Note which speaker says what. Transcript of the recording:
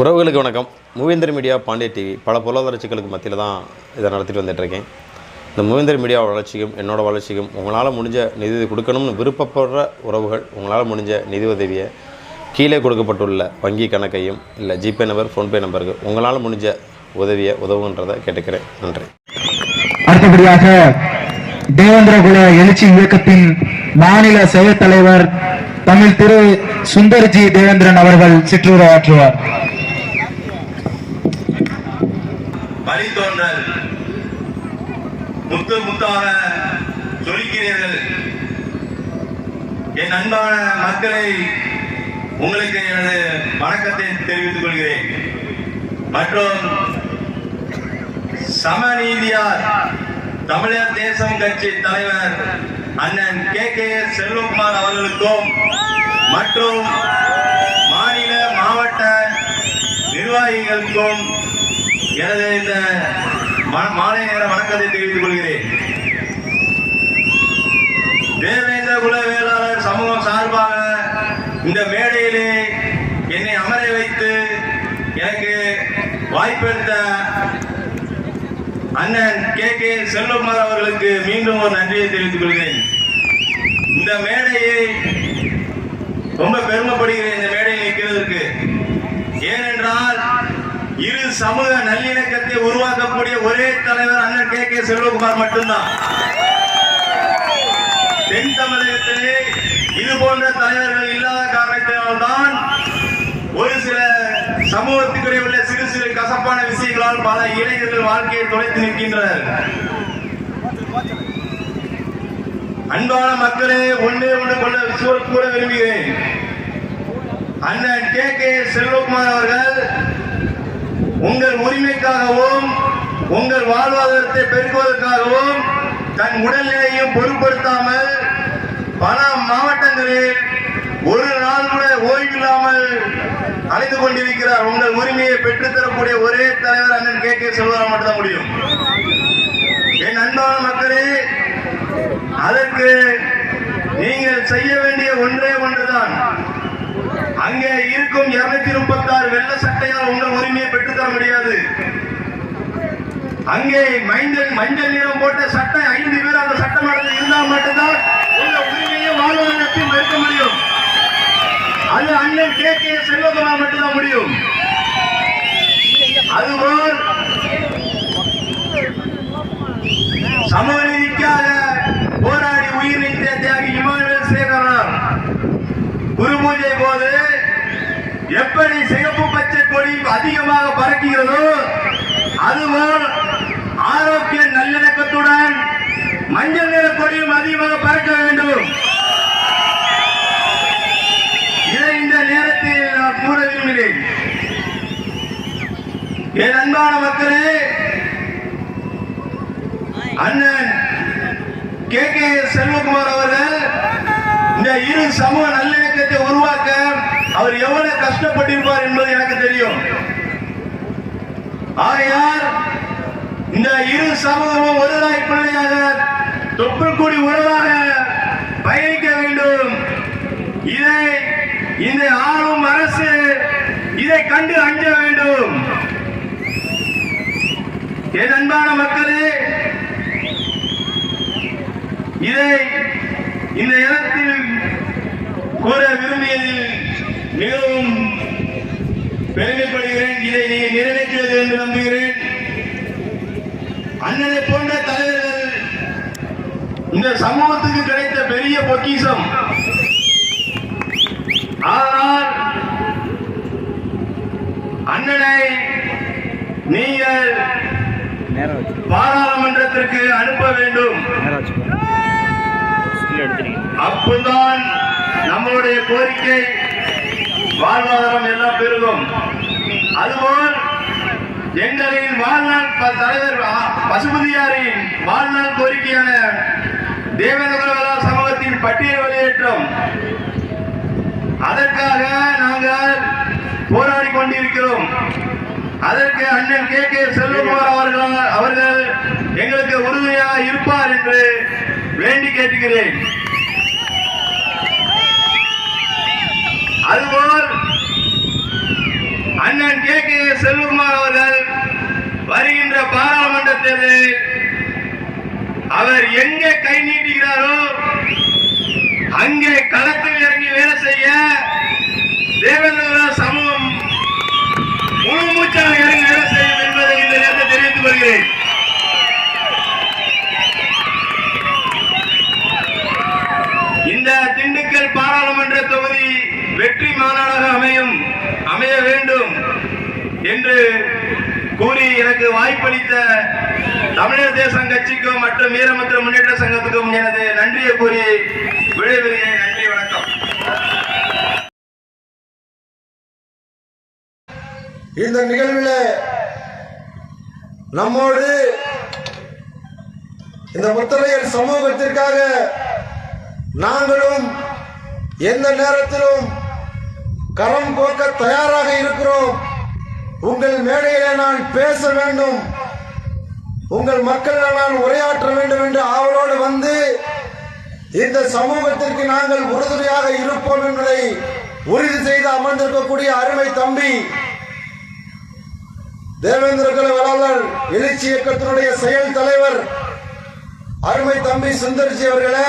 Speaker 1: உறவுகளுக்கு வணக்கம். மூவேந்தர் media Pandya TV பல பொருளாதார சிக்கலுக்கு மத்தியில் தான் இதை நடத்திட்டு வந்துட்டுருக்கேன். இந்த மூவேந்தர் மீடியா வளர்ச்சிக்கும் என்னோடய வளர்ச்சிக்கும் உங்களால் முடிஞ்ச நிதி கொடுக்கணும்னு விருப்பப்படுற உறவுகள் உங்களால் முடிஞ்ச நிதி உதவியை கீழே கொடுக்கப்பட்டுள்ள வங்கி கணக்கையும் இல்லை ஜிபே நம்பர் ஃபோன்பே நம்பருக்கு உங்களால் முடிஞ்ச உதவியை உதவுன்றதை கேட்டுக்கிறேன். நன்றி.
Speaker 2: அடுத்தபடியாக தேவேந்திரகுல எழுச்சி இயக்கத்தின் மாநில செயல் தலைவர் தமிழ் திரு சுந்தர்ஜி தேவேந்திரன் அவர்கள் சிற்றுரையாற்றுவார்
Speaker 3: வழித்தோன்றல் முத்து முத்தாக சொல்கிறீர்கள் என் அன்பான மக்களை உங்களுக்கு எனது வணக்கத்தை தெரிவித்துக் கொள்கிறேன். மற்றும் சமநீதியார் தமிழர் தேசம் கட்சி தலைவர் அண்ணன் கே. கே. செல்வகுமார் அவர்களுக்கும் மற்றும் மாநில மாவட்ட நிர்வாகிகளுக்கும் எனது இந்த மாலை நேர வணக்கத்தை தெரிவித்துக் கொள்கிறேன். தேவேந்திர குல வேளாளர் சமூகம் சார்பாக இந்த மேடையிலே என்னை அமர வைத்து எனக்கு வாய்ப்பெடுத்த அண்ணன் கே. கே. செல்வகுமார் அவர்களுக்கு மீண்டும் ஒரு நன்றியை தெரிவித்துக் கொள்கிறேன். இந்த மேடையை ரொம்ப பெருமைப்படுகிறேன். இந்த மேடையில் நிற்கிறதுக்கு ஏனென்றால் இரு சமூக நல்லிணக்கத்தை உருவாக்கக்கூடிய ஒரே தலைவர் அண்ணன் கே கே செல்வகுமார் மட்டும்தான். தென் தமிழகத்திலே இது போன்ற தலைவர்கள் இல்லாத காரணத்தினால்தான் ஒரு சில சமூகத்துக்குள்ளே உள்ள சிறு சிறு கசப்பான விஷயங்களால் பல இளைஞர்கள் வாழ்க்கையை தொலைத்து நிற்கின்றனர். அன்பான மக்களே ஒன்றே ஒன்று கொள்ள கூற விரும்புகிறேன். அண்ணன் கே கே செல்வகுமார் அவர்கள் உங்கள் உரிமைக்காகவும் உங்கள் வாழ்வாதாரத்தை பெருக்குவதற்காகவும் தன் உடல்நிலையும் பொருட்படுத்தாமல் பல மாவட்டங்களில் ஒரு நாள் கூட ஓய்வில்லாமல் அலைந்து கொண்டிருக்கிறார். உங்கள் உரிமையை பெற்றுத்தரக்கூடிய ஒரே தலைவர் அண்ணன் கே. கே. செல்வராம் மட்டும்தான் முடியும். என் அன்பான மக்களே அதற்கு நீங்கள் செய்ய வேண்டிய ஒன்றே ஒன்றுதான். அங்கே இருக்கும் இருநூத்தி முப்பத்தி ஆறு வெள்ள சட்டையால் உங்கள் உரிமையை பெற்றுத்தர முடியாது. அங்கே மஞ்சள் மஞ்சள் நிறம் போட்ட சட்டம் ஐந்து பேர் அந்த சட்டமன்றத்தில் இருந்தால் மட்டும்தான் உங்க உரிமையை வாழ்வதற்கு மறுக்க முடியும். அது அண்ணன் கே. கே. செல்வகுமார் மட்டும்தான் முடியும். அதுபோல் சமூக நீதிக்காக போராடி உயிர் நீத்த தியாகி இமானுவேல் சேகரனார். குரு பூஜை போது எப்படி சிகப்பு பச்சை அதிகமாக பரப்புகிறதோ அதுபோல் ஆரோக்கிய நல்லிணக்கத்துடன் மஞ்சள் நிற கொடியும் அதிகமாக பறக்க வேண்டும். இதை இந்த நேரத்தில் நான் கூற விரும்புகிறேன். என் அன்பான மக்களே அண்ணன் கே. கே. செல்வகுமார் அவர்கள் இந்த இரு சமூக நல்லிணக்கத்தை உருவாக்க அவர் எவ்வளவு கஷ்டப்பட்டிருப்பார் என்பது எனக்கு தெரியும். ஆகையால் இந்த இரு சமூகமும் ஒருதாய் பிள்ளையாக தொப்புள் கூடி உறவாக பயணிக்க வேண்டும். இதை இந்த ஆளும் அரசு இதை கண்டு அஞ்ச வேண்டும். என் அன்பான மக்களே இதை இந்த இடத்தில் கூற விரும்பியதில் மிகவும் பெருமைப்படுகிறேன். இதை நீங்கள் நிறைவேற்றுவது என்று நம்புகிறேன். அண்ணனை போன்ற தலைவர்கள் இந்த சமூகத்துக்கு கிடைத்த பெரிய பொக்கிஷம். ஆனால் அண்ணனை நீங்கள் பாராளுமன்றத்திற்கு அனுப்ப வேண்டும். அப்போதுதான் நம்மளுடைய கோரிக்கை வாழ்வாதாரம் எல்லாம் பெருகும். அதுபோல் எங்களின் வாழ்நாள் தலைவர் பசுபதியாரின் வாழ்நாள் கோரிக்கையான தேவேந்திர சமூகத்தின் பட்டியல் வெளியேற்றம். அதற்காக நாங்கள் போராடி கொண்டிருக்கிறோம். அதற்கு அண்ணன் கே. கே. செல்வகுமார் அவர்கள் அவர்கள் எங்களுக்கு உறுதுணையாக இருப்பார் என்று வேண்டி கேட்டுகிறேன். அதுபோல் அண்ணன் செல்வமா செல்வகுமார் அவர்கள் வருகின்ற பாராளுமன்ற தேர்தலில் அவர் எங்கே கை நீட்டுகிறாரோ அங்கே களத்தில் இறங்கி வேலை செய்ய தேவேந்திர சமூகம் முழு மூச்சாக இறங்கி வேலை செய்யும் என்பதை இந்த நேரத்தில் தெரிவித்துக் கொள்கிறேன். இந்த திண்டுக்கல் பாராளுமன்ற தொகுதி வெற்றி மாநாடாக அமையும் அமைய வேண்டும். என்று கூறி எனக்கு வாய்ப்பளித்த தமிழர் தேசம் கட்சிக்கும் மற்றும் வீரமுத்திர முன்னேற்ற சங்கத்துக்கும் எனது நன்றியை கூறி விடைபெறுகிறேன். நன்றி வணக்கம்.
Speaker 4: இந்த நிகழ்வில் நம்மோடு இந்த முத்தரையர் சமூகத்திற்காக நாங்களும் எந்த நேரத்திலும் கரம் கோக்க தயாராக இருக்கிறோம். உங்கள் மேடையிலே நான் பேச வேண்டும். உங்கள் மக்களிடம் நான் உரையாற்ற வேண்டும் என்று ஆவலோடு வந்து இந்த சமூகத்திற்கு நாங்கள் உறுதுணையாக இருப்போம் என்பதை உறுதி செய்து அமர்ந்திருக்கக்கூடிய அருமை தம்பி தேவேந்திர குல எழுச்சி இயக்கத்தினுடைய செயல் தலைவர் அருமை தம்பி சுந்தர்ஜி அவர்களே